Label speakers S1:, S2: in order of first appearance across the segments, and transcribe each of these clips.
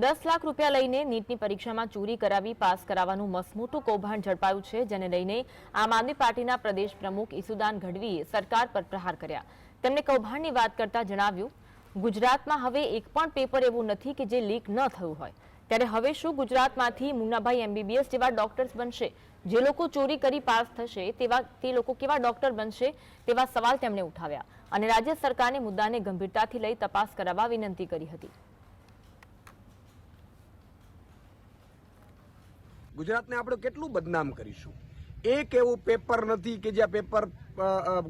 S1: દસ લાખ રૂપિયા લઈને નીટની પરીક્ષામાં ચોરી કરાવી, પાસ કરાવવાનું મસમોટું કૌભાંડ ઝડપાયું છે, જેને લઈને આમ આદમી પાર્ટીના પ્રદેશ પ્રમુખ ઈસુદાન ગઢવીએ સરકાર પર પ્રહાર કર્યા. તેમણે કૌભાંડની વાત કરતા જણાવ્યું, ગુજરાતમાં હવે એક પણ પેપર એવું નથી કે જે લીક ન થયું હોય. ત્યારે હવે શું ગુજરાતમાંથી મુન્નાભાઈ એમબીબીએસ જેવા ડોક્ટર્સ બનશે? જે લોકો ચોરી કરી પાસ થશે, તેવા, તે લોકો કેવા ડોક્ટર બનશે? તેવા સવાલ તેમણે ઉઠાવ્યા. અને રાજ્ય સરકારને મુદ્દાને ગંભીરતાથી લઈ તપાસ કરાવવા વિનંતી કરી હતી.
S2: ગુજરાતને આપણે કેટલું બદનામ કરીશું? એક એવું પેપર નથી કે જ્યાં પેપર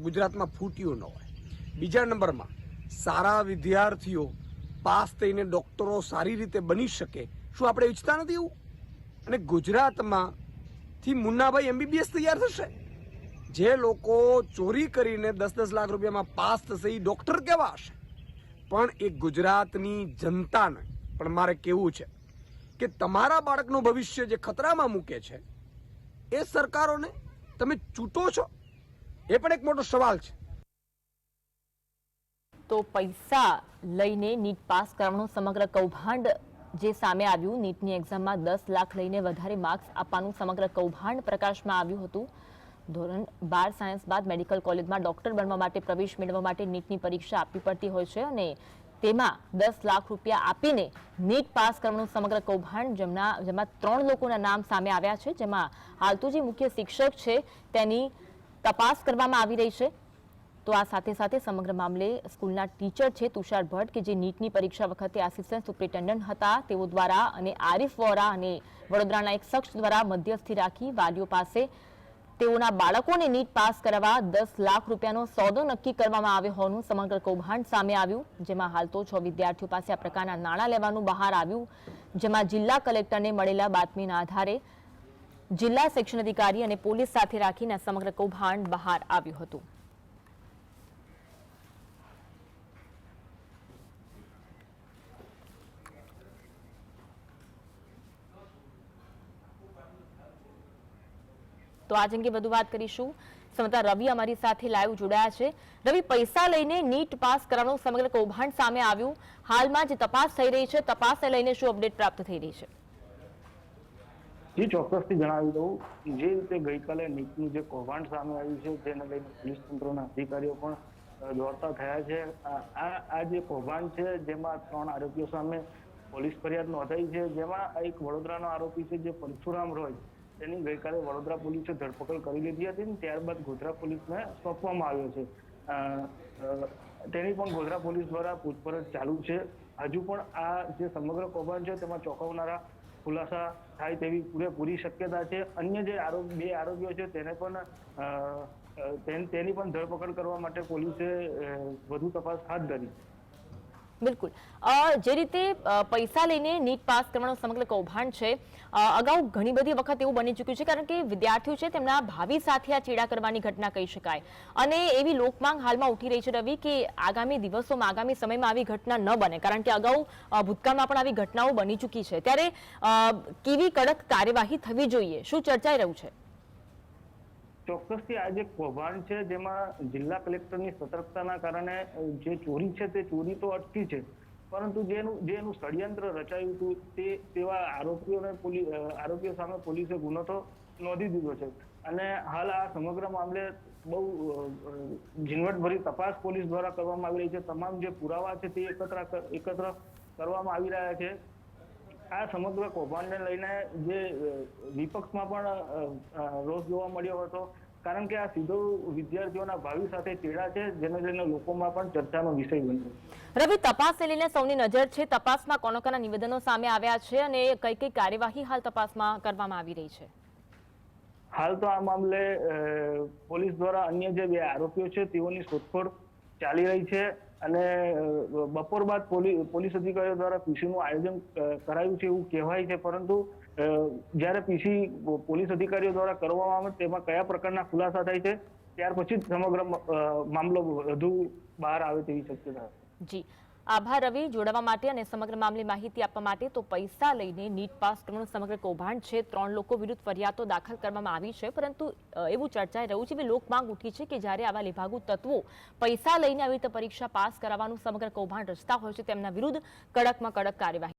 S2: ગુજરાતમાં ફૂટ્યું ન હોય. બીજા નંબરમાં, સારા વિદ્યાર્થીઓ પાસ થઈને ડૉક્ટરો સારી રીતે બની શકે, શું આપણે ઈચ્છતા નથી એવું? અને ગુજરાતમાં થી મુન્નાભાઈ એમબીબીએસ તૈયાર થશે? જે લોકો ચોરી કરીને દસ દસ લાખ રૂપિયામાં પાસ થશે એ ડૉક્ટર કેવા હશે? પણ એ ગુજરાતની જનતાને, પણ મારે કેવું છે કે તમારા બાળકનું ભવિષ્ય જે ખતરામાં મૂકે છે, એ સરકારોને તમે ચૂંટો છો? એ પણ એક મોટો સવાલ છે.
S1: તો પૈસા લઈને નીટ પાસ કરવાનું સમગ્ર કૌભાંડ જે સામે આવ્યું, નીટની એક્ઝામમાં દસ લાખ લઈને વધારે માર્ક્સ આપવાનું સમગ્ર કૌભાંડ પ્રકાશમાં આવ્યું હતું. ધોરણ બાર સાયન્સ બાદ મેડિકલ કોલેજમાં ડોક્ટર બનવા માટે પ્રવેશ મેળવવા માટે નીટની પરીક્ષા આપવી પડતી હોય છે અને તેમાં દસ લાખ રૂપિયા આપીને નીટ પાસ કરવાનું સમગ્ર કૌભાંડ જેમના જેમાં ત્રણ લોકોના નામ સામે આવ્યા છે, જેમાં હાલ જે મુખ્ય શિક્ષક છે તેની તપાસ કરવામાં આવી રહી છે. તો આ સાથે સાથે સમગ્ર મામલે સ્કૂલના ટીચર છે તુષાર ભટ્ટ કે જે નીટની પરીક્ષા વખતે આસિસ્ટન્ટ સુપ્રિન્ટેન્ડન્ટ હતા, તેઓ દ્વારા અને આરિફ વોરા અને વડોદરાના એક શખ્સ દ્વારા મધ્યસ્થી રાખી વાલીઓ પાસે તેઓના બાળકોને નીટ પાસ કરાવવા દસ લાખ રૂપિયાનો સોદો નક્કી કરવામાં આવ્યો હોવાનું સમગ્ર કૌભાંડ સામે આવ્યું. જેમાં હાલ તો છ વિદ્યાર્થીઓ પાસે આ પ્રકારના નાણાં લેવાનું બહાર આવ્યું. જેમાં જિલ્લા કલેક્ટરને મળેલા બાતમીના આધારે જિલ્લા શિક્ષણ અધિકારી અને પોલીસ સાથે રાખીને સમગ્ર કૌભાંડ બહાર આવ્યું હતું. તો આજ અંગે વધુ વાત કરીશું. સમતા રવિ અમારી સાથે લાઈવ જોડાયા છે. રવિ, પૈસા લઈને નીટ પાસ કરવાનું સમગ્ર કૌભાંડ સામે આવ્યું. હાલમાં જે તપાસ થઈ રહી છે, તપાસને લઈને શું અપડેટ પ્રાપ્ત થઈ રહી છે?
S3: જે, ચોક્કસથી જણાવી દઉં જે રીતે ગઈકાલે નીટનું જે કૌભાંડ સામે આવ્યું છે, તેને લઈને પોલીસ તંત્રના અધિકારીઓ પણ દોડતા થયા છે. આ, આ- જે કૌભાંડ છે, જેમાં ત્રણ આરોપીઓ સામે પોલીસ ફરિયાદ નોંધાઈ છે. જેમાં એક વડોદરાનો આરોપી છે, જે પરશુરામ રોય. તેની ગઈકાલે વડોદરા પોલીસે ધરપકડ કરી લીધી હતી ત્યારબાદ ગોધરા પોલીસને સોંપવામાં આવ્યો છે. તેની પણ ગોધરા પોલીસ દ્વારા પૂછપરછ ચાલુ છે. હજુ પણ આ જે સમગ્ર કૌભાંડ છે તેમાં ચોંકાવનારા ખુલાસા થાય તેવી પૂરેપૂરી શક્યતા છે. અન્ય જે આરોપ, બે આરોપીઓ છે તેને પણ તેની પણ ધરપકડ કરવા માટે પોલીસે વધુ તપાસ હાથ ધરી.
S1: બિલકુલ. જે રીતે પૈસા લઈને નીટ પાસ કરવાનો સમગ્ર કૌભાંડ છે અગાઉ ઘણી બધી વખત એવું બની ચૂક્યું છે, કારણ કે વિદ્યાર્થીઓ છે તેમના ભાવિ સાથે આ ચેડા કરવાની ઘટના કહી શકાય. અને એવી લોકમાંગ હાલમાં ઉઠી રહી છે રવિ કે આગામી દિવસોમાં, આગામી સમયમાં આવી ઘટના ન બને, કારણ કે અગાઉ ભૂતકાળમાં પણ આવી ઘટનાઓ બની ચૂકી છે. ત્યારે કેવી કડક કાર્યવાહી થવી જોઈએ? શું ચર્ચાઈ રહ્યું છે?
S3: ચોક્કસથી આ જે કૌભાંડ છે, જેમાં જિલ્લા કલેક્ટરની સતર્કતાના કારણે જે ચોરી છે તે ચોરી તો અટકી છે. પરંતુ જેનું જે એનું ષડયંત્ર રચાયું હતું, તે, તેવા આરોપીઓને પોલીસ આરોપીઓ સામે પોલીસે ગુનો તો નોંધી દીધો છે. અને હાલ આ સમગ્ર મામલે બહુ ઝીણવટભરી તપાસ પોલીસ દ્વારા કરવામાં આવી રહી છે. તમામ જે પુરાવા છે તે એકત્ર એકત્ર કરવામાં આવી રહ્યા છે. આ સમગ્ર કૌભાંડને લઈને જે વિપક્ષમાં પણ રોષ જોવા મળ્યો હતો. કારણ કે આ સીધો વિદ્યાર્થીઓના ભાવિ સાથે ચેડા છે જેને લઈને લોકોમાં પણ ચર્ચાનો વિષય બન્યો.
S1: રવિ તપાસને લઈને સૌની નજર છે તપાસમાં કોનો કોના નિવેદનો સામે આવ્યા છે અને કઈ કઈ કાર્યવાહી હાલ તપાસમાં કરવામાં આવી રહી છે?
S3: હાલ તો આ મામલે પોલીસ દ્વારા અન્ય જે બે આરોપીઓ છે તેઓની શોધખોળ ચાલી રહી છે. અને બપોર બાદ પોલી- પોલીસ અધિકારીઓ દ્વારા પીસીનું આયોજન કરાયું છે એવું કહેવાય છે. પરંતુ જ્યારે પીસી પોલીસ અધિકારીઓ દ્વારા કરવામાં આવે તેમાં કયા પ્રકારના ખુલાસા થાય છે? ત્યાર પછી જ સમગ્ર મામલો વધુ બહાર આવે તેવી શક્યતા
S1: જી. આભાર રવિ. જોડાવા માટે અને સમગ્ર મામલે માહિતી આપવા માટે તો પૈસા લઈને નીટ પાસ કરવાનું સમગ્ર કૌભાંડ છે. ત્રણ લોકો વિરુદ્ધ ફરિયાદો દાખલ કરવામાં આવી છે. પરંતુ એવું ચર્ચાઈ રહ્યું છે કે લોક માંગ ઉઠી છે કે જ્યારે આવા લેભાગુ તત્વો પૈસા લઈને આવી રીતે પરીક્ષા પાસ કરાવવાનું સમગ્ર કૌભાંડ રચતા હોય છે, તેમના વિરુદ્ધ કડકમાં કડક કાર્યવાહી